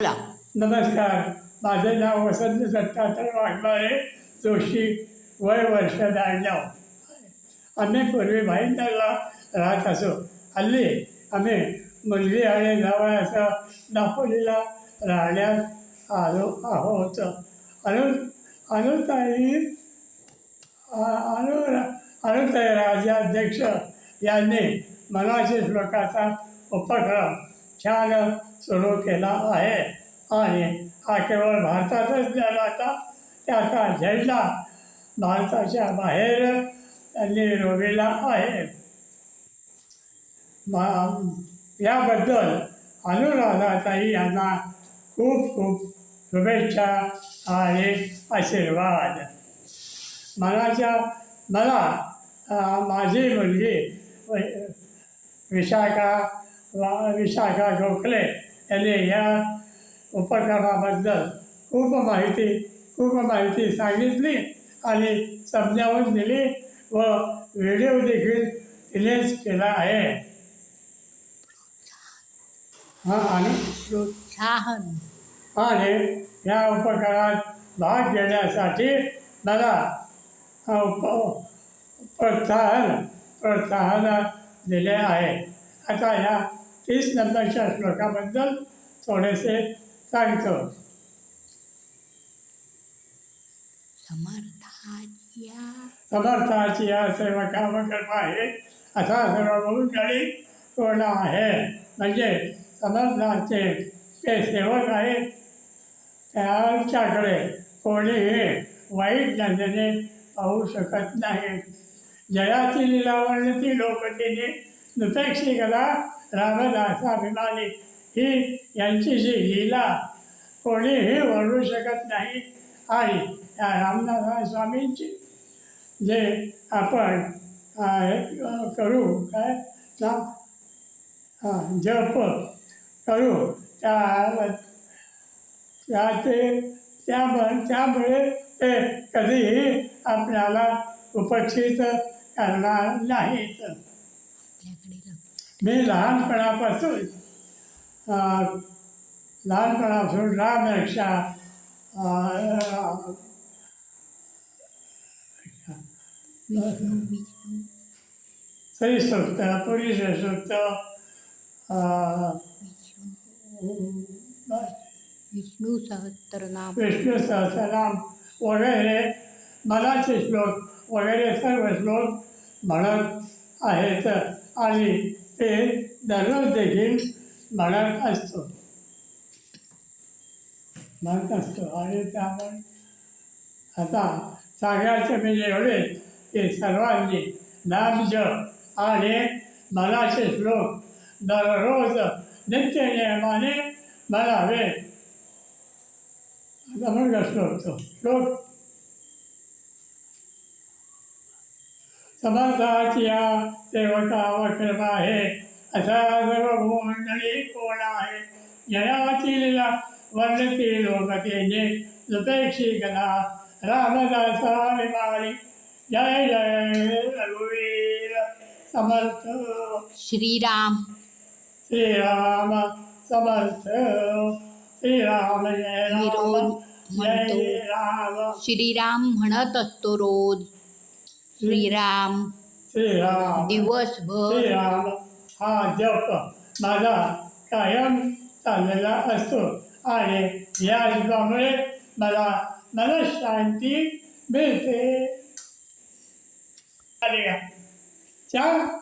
नमस्कार. माझे नाव वसंत दत्तात्रय वाघमारे जोशी वय वर्ष ब्याण्णव. आम्ही पूर्वी भाईंदरला राहत असो. हल्ली आम्ही मुलगी आणि जावं असं दापोलीला राहण्यात आलो आहोत. अनु अनुताई अनु अनुताई राजाध्यक्ष यांनी मनाशी श्लोकाचा उपक्रम छान सुरू केला आहे. आणि हा केवळ भारतातच झाला आता त्याचा झेंडा भारताच्या बाहेर त्यांनी रोविला आहे. मा- याबद्दल अनुराधाताई यांना खूप खूप शुभेच्छा आणि आशीर्वाद. मनाच्या मला माझी मुलगी विशाखा वा विशाखा गोखले यांनी या उपक्रमाबद्दल खूप माहिती खूप माहिती सांगितली आणि समजावून दिली व व्हिडिओ देखील तिनेच केला आहे. हां आणि? प्रोत्साहन आणि या उपक्रमात भाग घेण्यासाठी मला उप प्रोत्साहन प्रोत्साहन दिले आहे. आता ह्या तीस नंबरच्या श्लोकाबद्दल थोडेसे सांगतो. समर्थाची या सेवका व कृपा आहे असा सर्वभूतकाळी पूर्ण आहे. म्हणजे समर्थाचे ते सेवक आहेत त्यांच्याकडे कोणीही वाईट नजरेने पाहू शकत नाही जयाची लीलावरती लोकतीने दुपेक्षिकला रामदासाभिमानी. ही यांची जी लीला कोणीही वर्णू शकत नाही. आहे. या रामदास स्वामींची जे आपण करू काय हां जप करू. त्या त्या ते त्यामुळे त्यामुळे ते कधीही आपल्याला उपस्थित करणार नाहीत. मी लहानपणापासून लहानपणापासून रामरक्षा श्री सूक्त पुरुष सूक्त विष्णू सहस्त्रनाम विष्णू सहस्रनाम वगैरे मनाचे श्लोक वगैरे सर्व श्लोक म्हणत आहेत. आणि ते दररोज देखील म्हणत असतो. म्हणत असतो. आणि त्यामुळे आता सांगायचे म्हणजे एवढे की सर्वांनी नामजप आणि मनाचे श्लोक दररोज नित्य नियमाने म्हणावे आता म्हणून श्लोक तो श्लोक समर्थाची या सेवका वक्रम आहे असा सर्व भूमंडळी कोण आहे? जयाची लीला वर्णती लोकतेने दुपेक्षी कला रामदासा विमारी जय जय रघुवीर समर्थ. श्रीराम. श्रीराम समर्थ. श्रीराम जय राम. जय राम. श्रीराम म्हणत असतो रोज श्रीराम. श्रीराम. दिवसभर. श्रीराम हा जप माझा कायम चाललेला असतो. आणि या जपामुळे मला मनशांती मिळते. चहा